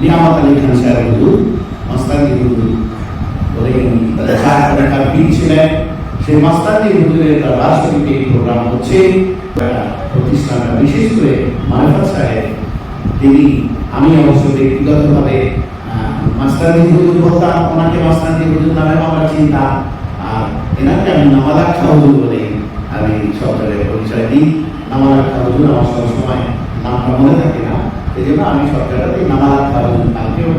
নিয়ামত আলী খান হুজুর মাস্তানি হুজুর বলে পীর ছিলেন সেই মাস্তানি হুজুরের তার রাষ্ট্রপতি এই প্রোগ্রাম হচ্ছে প্রতিষ্ঠানটা বিশেষ করে মানফা সাহেব তিনি আমি অবশ্য ব্যক্তিগতভাবে মাস্তানি হুজুর বলতাম ওনাকে মাস্তানি হুজুর নামে আমরা চিনতাম আর এনাকে আমি নামালাক্ষা হুজুর বলে আমি সরকারের পরিচয় দিই নামালাক্ষা হুজুর আমার সবসময় নামটা মনে থাকে এই জন্য আমি সরকারের নামালাক্ষা হুজুর কালকেও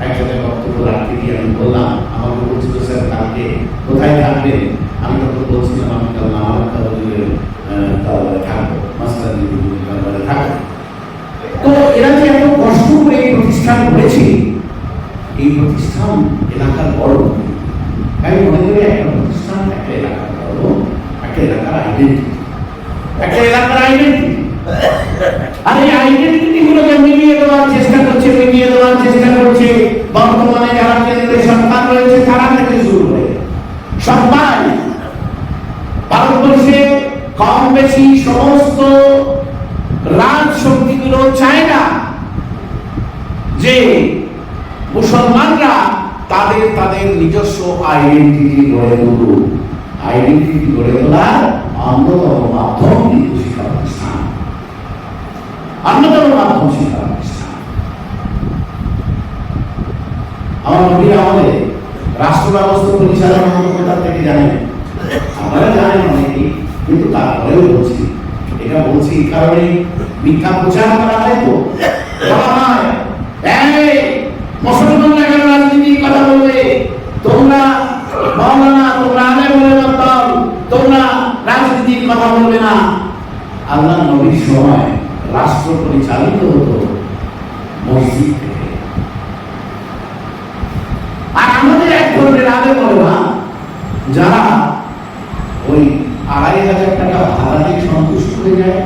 একসাথে বক্তব্য রাখতে গিয়ে আমি বললাম আমাকে বলছিল স্যার কালকে কোথায় থাকবেন আমি তখন বলছিলাম আমি কাল হুজুরের আহ, থাকব হুজুরের থাকব। তো এরা যে এত কষ্ট করে এই প্রতিষ্ঠান করেছে এই প্রতিষ্ঠান এলাকার বড়। আমি মনে করি একটা প্রতিষ্ঠান একটা এলাকার বড় একটা এলাকার আইডেন্টিটি একটা এলাকার আইডেন্টিটি আর এই আইডেন্টিটি দেওয়ার চেষ্টা করছে মিলিয়ে দেওয়ার চেষ্টা করছে। বর্তমানে যারা কেন্দ্রের সরকার রয়েছে, তারা থেকে শুরু করে। সবাই ভারতবর্ষে কম বেশি সমস্ত রাজ শক্তিগুলো চায় না যে মুসলমানরা তাদের তাদের নিজস্ব আইডেন্টিটি গড়ে তুলুক। আইডেন্টিটি গড়ে তোলার অন্যতম মাধ্যম কিন্তু অন্যতম মাধ্যম শিক্ষা প্রতিষ্ঠান আমাদের রাষ্ট্র ব্যবস্থা পরিচালনা কোথা থেকে জানেন। আপনারা জানেন অনেকেই, কিন্তু তারপরেও বলছি। এটা বলছি এই কারণে মিথ্যা প্রচার করা হয় তো? রাজনীতির কথা বলবে। তোমরা মাওলানা, তোমরা বলে তোমরা রাজনীতির কথা বলবে না। আল্লাহ নবীর সময় রাষ্ট্র পরিচালিত হতো মসজিদ থেকে। আমাদের এক ধরনের আলে বলে না? যারা ওই আড়াই হাজার টাকা ভাড়া দিয়ে সন্তুষ্ট হয়ে যায়।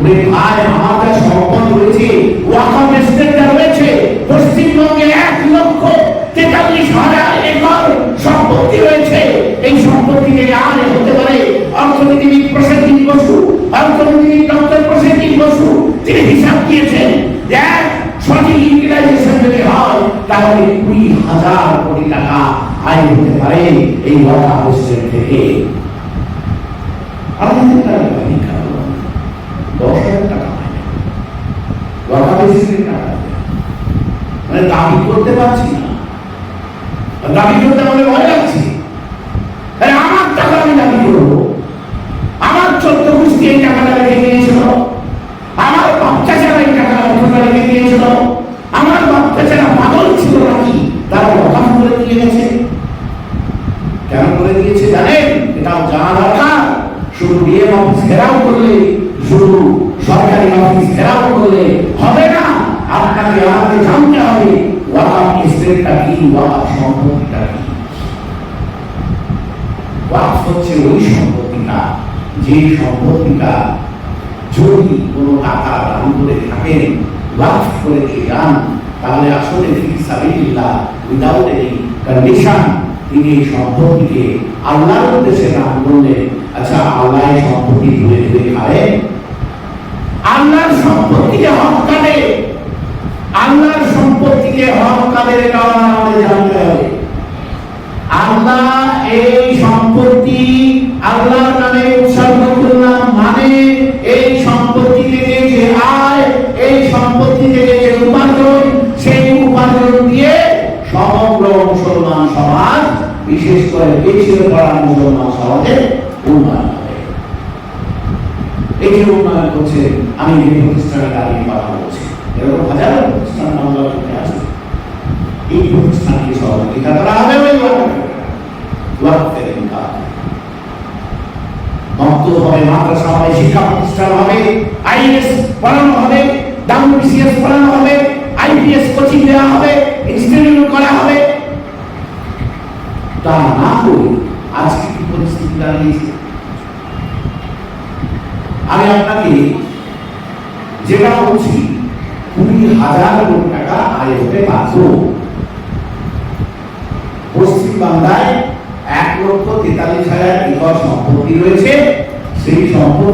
ওরে ভাই, আমার যা সম্পদ রয়েছে ওয়াকাম এস্টেটটা রয়েছে, পশ্চিমবঙ্গে এক লক্ষ তেতাল্লিশ হাজার একর সম্পত্তি রয়েছে। এই সম্পত্তি থেকে আর হতে পারে অর্থনীতিবিদ প্রসেনজিৎ বসু। আয় হতে পারে এই থেকে। দশ হাজার টাকা মানে দাবি করতে পারছি না। দাবি করতে আমাদের ভয় লাগছে। আমার টাকা আমি দাবি করব। আমার চোদ্দ গোষ্ঠী এই টাকাটা রেখে দিয়েছিল আমার বাচ্চা ছাড়া এই টাকা অর্থটা রেখে দিয়েছিল আমার বাচ্চা ছাড়া পাগল ছিল নাকি তারা ওয়াকাফ করে দিয়ে গেছে কেন করে দিয়েছে জানেন এটাও জানা দরকার শুধু ডিএম অফিস ঘেরাও করলে শুধু সরকারি অফিস ঘেরাও করলে হবে না আপনাকে আমাকে জানতে হবে ওয়াকাফ স্টেটটা কি ওয়াকাফ সম্পত্তিটা কি ওয়াকফ হচ্ছে ওই সম্পত্তিটা যে সম্পত্তিটা যদি কোনো টাকা দান করে থাকেন ওয়াকফ করে দিয়ে যান, তাহলে আসলে ফি সাবিলিল্লাহ উইদাউট এনি কন্ডিশন তিনি এই সম্পত্তিকে আল্লাহর উদ্দেশ্যে দান করলেন। আচ্ছা আল্লাহ সম্পত্তি আল্লাহর সম্পত্তিকে হক কাটে আল্লাহর সম্পত্তিকে হক এটা আমাদের জানতে হবে। আল্লাহ এই সম্পত্তি আল্লাহর নামে উৎসর্গ করলাম মানে এই সম্পত্তি থেকে যে আয়, এই সম্পত্তি থেকে যে উপার্জন, সেই উপার্জন দিয়ে সমগ্র মুসলমান সমাজ, বিশেষ করে পিছিয়ে পড়া মুসলমান সমাজের উন্নয়ন এই উন্নয়ন করছে, আমি যে প্রতিষ্ঠানে দাঁড়িয়ে কথা বলছি এরকম হাজারো প্রতিষ্ঠান বাংলাদেশে আছে। এই প্রতিষ্ঠানকে সহযোগিতা করা হবে ওই ওয়াক্ফের ইনকাম। মক্তব হবে মাদ্রাসা হবে শিক্ষা প্রতিষ্ঠান হবে আইএস পড়ানো হবে ডাব্লিউবিসিএস পড়ানো হবে আইপিএস কোচিং দেওয়া হবে ইনস্টিটিউট করা হবে তা না করে আজকে কি পরিস্থিতি দাঁড়িয়েছে? আমি আপনাকে যেটা বলছি, কুড়ি হাজার কোটি টাকা আয় হতে বাধ্য। পশ্চিম বাংলায় এক লক্ষ তেতাল্লিশ হাজার একর সম্পত্তি রয়েছে।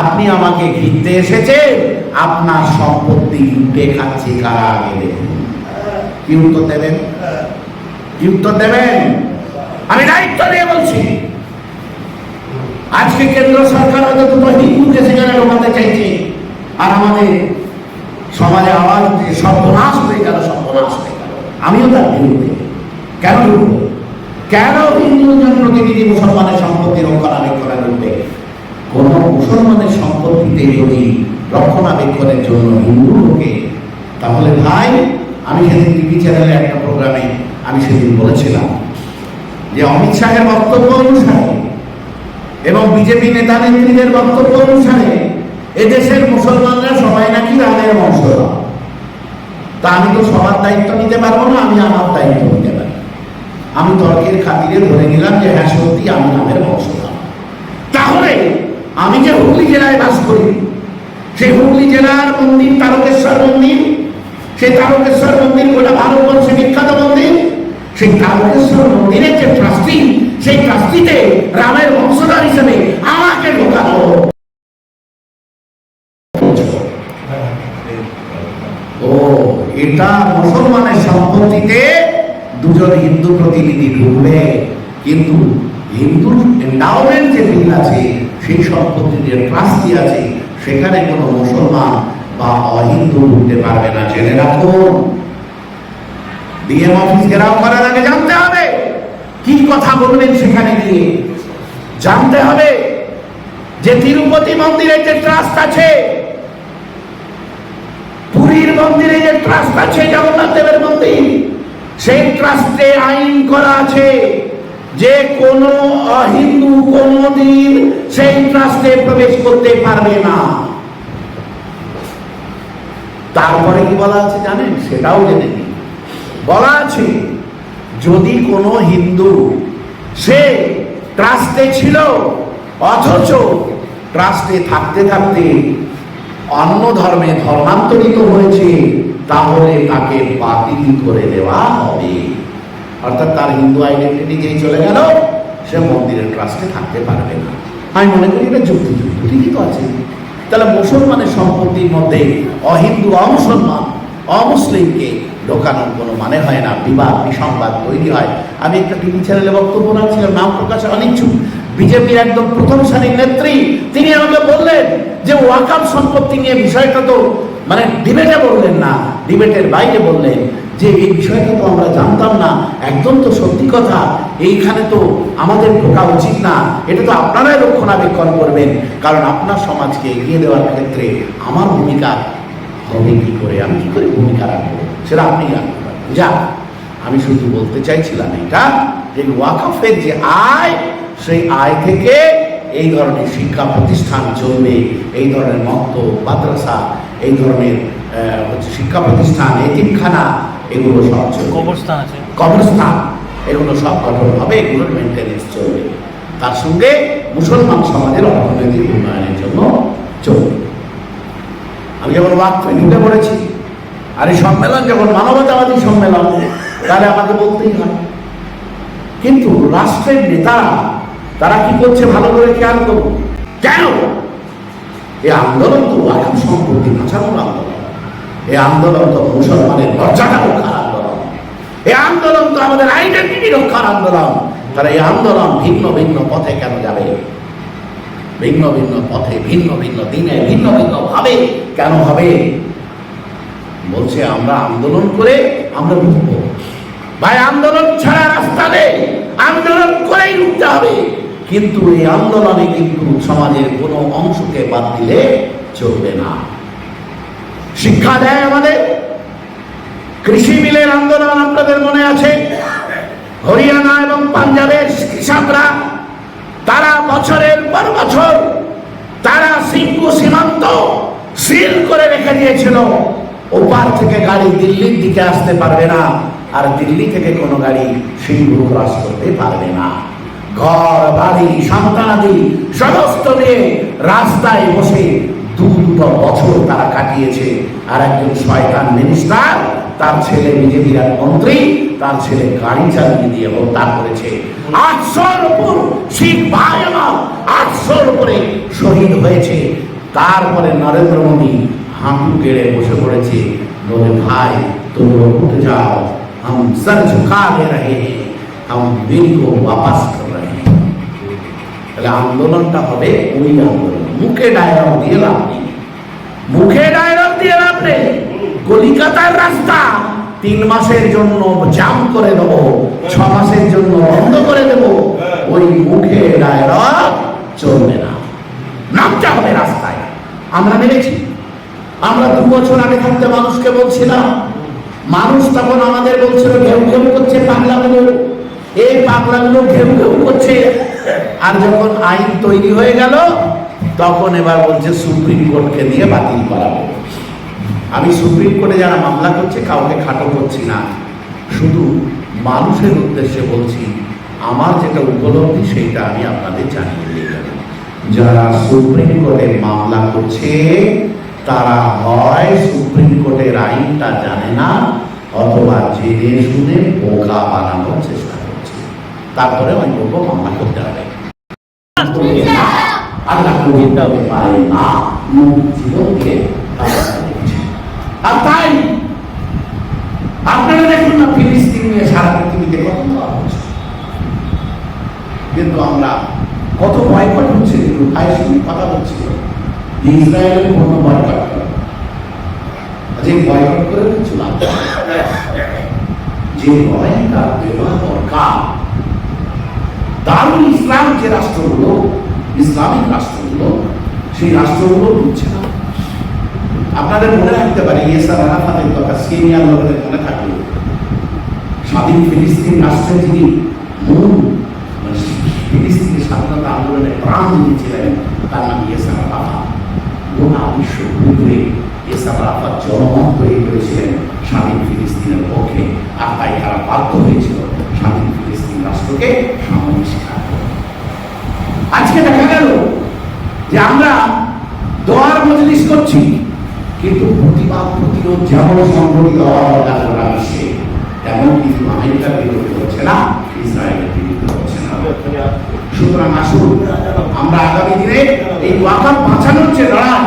আপনি আমাকে ঘিরতে এসেছেন, আপনার সম্পত্তি লুটে খাচ্ছে কারা আগে কি উত্তর দেবেন? কি উত্তর দেবেন? আমি দায়িত্ব দিয়ে বলছি। আজকে কেন্দ্র সরকার হয়তো দুটো হিন্দুকে সেখানে ঢোকাতে চাইছে। আর আমাদের সমাজে আওয়াজ উঠে সর্বনাশ হয়ে গেল, সর্বনাশ হয়ে গেল। আমিও তার বিরুদ্ধে। কেন কেন হিন্দু জন প্রতিনিধি মুসলমানের সম্পত্তি রক্ষণাবেক্ষণে ঢুকবে কোন মুসলমানের সম্পত্তিতে যদি রক্ষণাবেক্ষণের জন্য হিন্দু ঢোকে তাহলে ভাই, আমি সেদিন টিভি চ্যানেলে একটা প্রোগ্রামে আমি সেদিন বলেছিলাম যে অমিত শাহের বক্তব্য অনুসারে এবং বিজেপি নেতা নেত্রীদের বক্তব্য অনুসারে এদেশের মুসলমানরা সবাই নাকি রামের বংশধর। তা আমি তো সবার দায়িত্ব নিতে পারব না, আমি আমার দায়িত্ব নিতে পারি। আমি তর্কের খাতিরে ধরে নিলাম যে হ্যাঁ সত্যি আমি রামের বংশধর। আমি যে হুগলি জেলায় বাস করি, সেই হুগলি জেলার মন্দির, তারকেশ্বর মন্দির, সেই তারকেশ্বর মন্দির, গোটা ভারতবর্ষে বিখ্যাত মন্দির, সেই তারকেশ্বর মন্দিরের যে ট্রাস্টি, সেই ট্রাস্টিতে রামের বংশধর হিসেবে আমাকে ঢোকানো ও, এটা মুসলমানের সম্পত্তিতে দুজন হিন্দু প্রতিনিধি ঢুকবে কিন্তু হিন্দুর এন্ডাওমেন্ট যে বিল আছে সেই সম্পত্তি যে ট্রাস্টি আছে, সেখানে কোনো মুসলমান বা অহিন্দু ঢুকতে পারবে না। জেনে রাখুন। ডিএম অফিস ঘেরাও করার আগে জানতে হবে, কি কথা বলবেন সেখানে গিয়ে? জানতে হবে যে তিরুপতি মন্দিরের যে ট্রাস্ট আছে, পুরীর মন্দিরে যে ট্রাস্ট আছে, জগন্নাথ দেবের মন্দির, সেই ট্রাস্টে আইন করা আছে। যে কোন অহিন্দু কোনদিন সেই ট্রাস্টে প্রবেশ করতে পারবে না। তারপরে কি বলা আছে জানেন? সেটাও জেনে নিন। বলা আছে, যদি কোনো হিন্দু, সে ট্রাস্টে ছিল, অথচ ট্রাস্টে থাকতে থাকতে অন্য ধর্মে ধর্মান্তরিত হয়েছে, তাহলে তাকে বাতিল করে দেওয়া হবে। অর্থাৎ তার হিন্দু আইডেন্টিটি যেই চলে গেল, সে মন্দিরের ট্রাস্টে থাকতে পারবে না। আমি মনে করি এটা যুক্তিযুক্ত, ঠিকই তো আছে। তাহলে মুসলমানের সম্পত্তির মধ্যে অহিন্দু, অমুসলমান, অমুসলিমকে ঢোকানোর কোনো মানে হয় না, বিবাদ, বিসংবাদ তৈরি হয়। আমি একটা টিভি চ্যানেলে বক্তব্য রাখছিলাম, নাম প্রকাশে অনিচ্ছুক। বিজেপির একদম প্রথম সারির নেত্রী, তিনি আমাকে বললেন যে ওয়াকাম সম্পত্তি নিয়ে বিষয়টা তো মানে ডিবেটে বললেন না ডিবেটের বাইরে বললেন যে এই বিষয়টা তো আমরা জানতাম না, একদম তো সত্যি কথা, এইখানে তো আমাদের ঢোকা উচিত না। এটা তো আপনারাই রক্ষণাবেক্ষণ করবেন, কারণ আপনার সমাজকে এগিয়ে দেওয়ার ক্ষেত্রে আমার ভূমিকা হবে কি করে, আমি কি করে ভূমিকা রাখব, সেটা আপনি রাখতে যা আমি শুধু বলতে চাইছিলাম এটা, যে ওয়াকফের যে আয়, সেই আয় থেকে এই ধরনের শিক্ষা প্রতিষ্ঠান চলবে, এই ধরনের মক্ত মাদ্রাসা, এই ধরনের হচ্ছে শিক্ষা প্রতিষ্ঠান, এতিমখানা এগুলো সব কবরস্থান আছে। কবরস্থান। এগুলো সব গঠন হবে এগুলোর মেনটেনেন্স চলবে। তার সঙ্গে মুসলমান সমাজের অর্থনৈতিক উন্নয়নের জন্য চলবে। আমি যখন ওয়াকফে ঢুকে পড়েছি আর এই সম্মেলন যখন মানবতাবাদী সম্মেলন তাহলে আমাকে বলতেই হয়। কিন্তু রাষ্ট্রের নেতারা তারা কি করছে ভালো করে খেয়াল করুন? কেন? এই আন্দোলন তো ওয়াকফ সম্পত্তি বাঁচানোর আন্দোলন। এই আন্দোলন তো মুসলমানের মর্যাদা রক্ষার আন্দোলন। এই আন্দোলন তো আমাদের আইডেন্টিটি রক্ষার আন্দোলন। তারা এই আন্দোলন ভিন্ন ভিন্ন পথে কেন যাবে? ভিন্ন ভিন্ন পথে, ভিন্ন ভিন্ন দিনে, ভিন্ন ভিন্ন ভাবে কেন হবে? বলছে, আমরা আন্দোলন করে আমরা রুখবো। ভাই, আন্দোলন ছাড়া রাস্তা নেই। আন্দোলন করেই রুখতে হবে। কিন্তু এই আন্দোলনে কিন্তু সমাজের কোনো অংশকে বাদ দিলে চলবে না। শিক্ষা দেয় আমাদের। কৃষি বিলের আন্দোলন আপনাদের মনে আছে? হরিয়ানা এবং পাঞ্জাবের কৃষকরা, তারা বছরের পর বছর তারা সিঙ্গু সীমান্ত সিল করে রেখে দিয়েছিল। ওপার থেকে গাড়ি দিল্লির দিকে আসতে পারবে না, আর দিল্লি থেকে কোনো গাড়ি সিংহ ক্রস করতে পারবে না। ঘর, বাড়ি, সন্তানাদি, সমস্ত নিয়ে রাস্তায় বসে দু দুটো বছর তারা কাটিয়েছে আর একজন শয়তান মিনিস্টার তার ছেলে বিজেপির এক মন্ত্রী তার ছেলে গাড়ি চালিয়ে দিয়ে হত্যা করেছে আটশোর উপর শিখ ভাই আমার আটশোর উপরে শহীদ হয়েছে তারপরে নরেন্দ্র মোদী হাঁটু গেড়ে বসে পড়েছে বলে ভাই तुम लोग उठ जाओ हम सर झुका दे रहे हैं हम दिल को वापस कर रहे हैं তাহলে আন্দোলনটা হবে ওই আন্দোলন মুখে ডায়লগ দিয়ে লাভ নেই মুখে ডায়লগ দিয়ে লাভ নেই। কলিকাতার রাস্তা তিন মাসের জন্য জাম করে দেব ছ মাসের জন্য বন্ধ করে দেব। ওই মুখে ডায়লগ চলবে না। নামতে হবে রাস্তায়। আমরা নেমেছি আমরা দু বছর আগে থাকতে মানুষকে বলছিলাম মানুষ তখন আমাদের বলছিল ঘেউ ঘেউ করছে পাগলাগুলো। এই পাগলাগুলো ঘেউ ঘেউ করছে। আর যখন আইন তৈরি হয়ে গেল তখন এবার বলছে সুপ্রিম কোর্টকে দিয়ে বাতিল করাবো। আমি সুপ্রিম কোর্টে যারা মামলা করছে, কাউকে খাটো করছি না। শুধু মানুষের উদ্দেশ্যে বলছি, আমার যেটা উপলব্ধি সেইটা আমি আপনাদের জানিয়ে দিয়ে গেলাম যারা সুপ্রিম কোর্টে মামলা করছে, তারা হয় সুপ্রিম কোর্টের আইনটা জানে না, অথবা জেনে শুনে বোকা বানানোর চেষ্টা করছে। তারপরে বলব, মামলা করতে আল্লাহ করতে হবে পারে না। নবী জীবনকে আর তাই কিন্তু আমরা কত বয়কট হচ্ছে, কিন্তু ভাইয়ের সঙ্গে কথা বলছিল ইসরায়েলের কোনো বয়কট যে বয়কট করে কিছু লাভ যে তার দেওয়া দরকার। দারুল ইসলাম যে রাষ্ট্রগুলো ইসলামিক রাষ্ট্রগুলো, সেই রাষ্ট্রগুলো দিচ্ছে না। আপনাদের মনে রাখতে পারে ইয়েসার আরাফাতের কথা সিরিয়ার লোকেদের মনে থাকবে। স্বাধীন ফিলিস্তিন রাষ্ট্রের যিনি মূল মানে ফিলিস্তিনের স্বাধীনতা আন্দোলনে প্রাণ দিয়েছিলেন তার নাম ইয়েসার আরাফাত। গোটা বিশ্ব ঘুরে ইয়েসার আরাফাত জনমত তৈরি করেছিলেন স্বাধীন ফিলিস্তিনের পক্ষে। আর তাই তারা বাধ্য হয়েছিল স্বাধীন ফিলিস্তিন রাষ্ট্রকে সামনে স্বীকার করতে। আজকে দেখা গেল যে আমরা দোয়ার মজলিস করছি, কিন্তু প্রতিবাদ প্রতিরোধ যেমন গোটা বিশ্বে তেমন কিন্তু আমেরিকার বিরুদ্ধে হচ্ছে না ইসরায়েলের বিরুদ্ধে হচ্ছে না। সুতরাং আসুন, আমরা আগামী দিনে এই ওয়াকাপ বাঁচানোর যে লড়াই,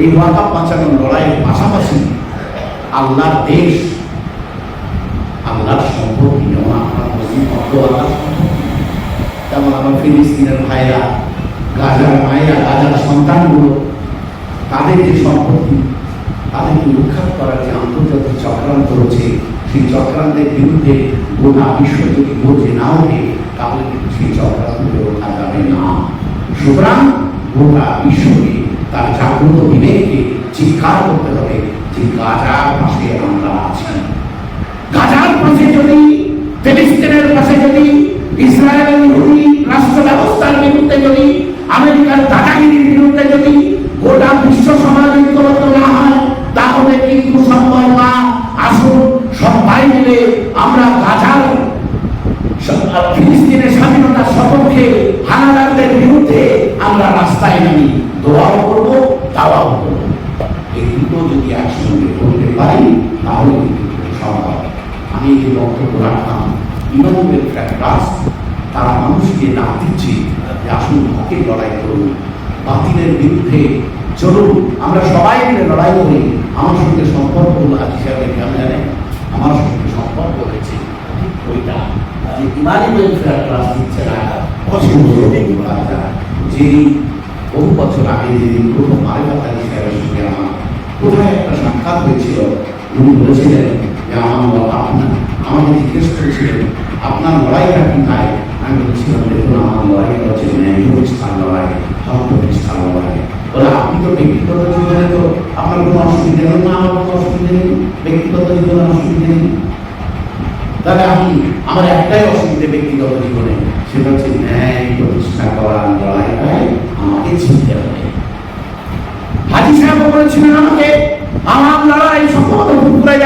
এই ওয়াকাপ বাঁচানোর লড়াইয়ের পাশাপাশি আল্লাহর দেশ, আল্লাহর সম্পত্তি যেমন আপনার মুসলিম ভক্ত সম্পত্তি তেমন আমার ফিলিস্তিনের ভাইরা গাজার মায়েরা গাজার সন্তানগুলো, তাদের যে সম্পত্তি তাদেরকে উৎখাত করার যে আন্তর্জাতিক চক্রান্ত রয়েছে, সেই চক্রান্তের বিরুদ্ধে গোটা বিশ্ব যদি বোঝে না ওঠে, তাহলে কিন্তু সেই চক্রান্ত রোখা যাবে না। সুতরাং গোটা বিশ্বকে তার জাগ্রত বিবেককে চিৎকার করতে হবে যে গাজার পাশে আমরা আছি। গাজার পাশে যদি, ফিলিস্তিনের পাশে যদি, ইসরায়েলের রাষ্ট্র ব্যবস্থার বিরুদ্ধে যদি আমেরিকার দাদাগিরির বিরুদ্ধে যদি গোটা বিশ্ব সমাজ ঐক্যবদ্ধ না হয়, তাহলে কিন্তু সম্ভব না আসুন সবাই মিলে আমরা গাজার ফিলিস্তিনের স্বাধীনতার সপক্ষে হানাদারদের বিরুদ্ধে আমরা রাস্তায় নামি। দোয়াও করব, দাওয়াও করব। এই দুটো যদি একসঙ্গে করতে পারি, তাহলে কিন্তু সম্ভব আমি এই বক্তব্য রাখলাম। ওয়েলফেয়ার তারা মানুষকে না দিচ্ছে আসুন হকের লড়াই করুন। বাতিলের বিরুদ্ধে চলুন। আমরা সবাই মিলে লড়াই করি। আমার সঙ্গে সম্পর্ক হলো আজ কেমন জানেন আমার সঙ্গে সম্পর্ক হয়েছে। ওইটা। যে ইমানি ট্রাস্ট দিচ্ছে না। যে বহু বছর আগে যেদিন প্রথম মারিফাত আলী সাহেবের সঙ্গে আমার কোথায় একটা সাক্ষাৎ হয়েছিল, উনি বলেছিলেন যে আমার বাবা আপনার আমাকে জিজ্ঞেস করেছিলেন, আপনার লড়াইটা কি তাই? আমি বলেছিলাম দেখুন আমার লড়াইটা হচ্ছে ন্যায় প্রতিষ্ঠার লড়াই হক প্রতিষ্ঠার লড়াই বলে আপনি তো ব্যক্তিগত জীবনে তো আপনার কোনো অসুবিধা নেই না আমার কোনো অসুবিধা নেই ব্যক্তিগত জীবনে অসুবিধা নেই তাহলে আমি আমার একটাই অসুবিধা ব্যক্তিগত জীবনে সেটা হচ্ছে ন্যায় প্রতিষ্ঠা করার লড়াইটাই আমাকে চিনতে হবে হাজি সাহেব বলেছিলেন আমাকে আমার লড়াই সম্ভবত ফুটপুরায়